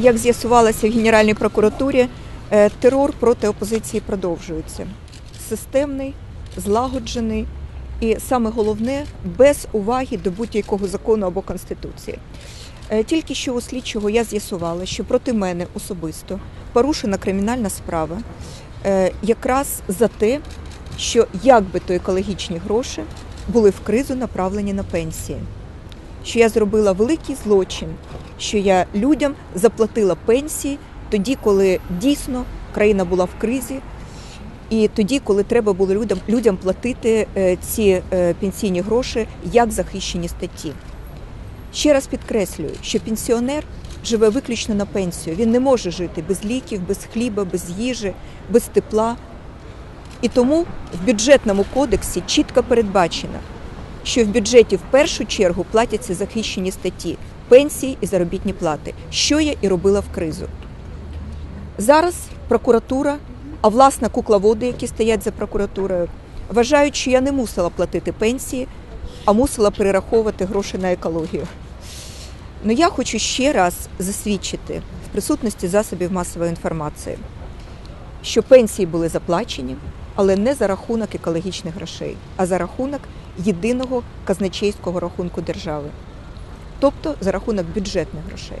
як з'ясувалося в Генеральній прокуратурі, е, терор проти опозиції продовжується. Системний, злагоджений і саме головне без уваги до будь-якого закону або конституції. Е, Тільки що у слідчого я з'ясувала, що проти мене особисто порушена кримінальна справа е, якраз за те, що якби то екологічні гроші були в кризу направлені на пенсії. Що я зробила великий злочин, що я людям заплатила пенсії тоді, коли дійсно країна була в кризі, і тоді, коли треба було людям, людям платити е, ці е, пенсійні гроші як захищені статті. Ще раз підкреслюю, що пенсіонер живе виключно на пенсію. Він не може жити без ліків, без хліба, без їжі, без тепла. І тому в бюджетному кодексі чітко передбачено, що в бюджеті в першу чергу платяться захищені статті пенсії і заробітні плати, що я і робила в кризу. Зараз прокуратура, а власна кукловоди, які стоять за прокуратурою, вважають, що я не мусила платити пенсії, а мусила перераховувати гроші на екологію. Ну я хочу ще раз засвідчити в присутності засобів масової інформації, що пенсії були заплачені, але не за рахунок екологічних грошей, а за рахунок єдиного казначейського рахунку держави, тобто за рахунок бюджетних грошей.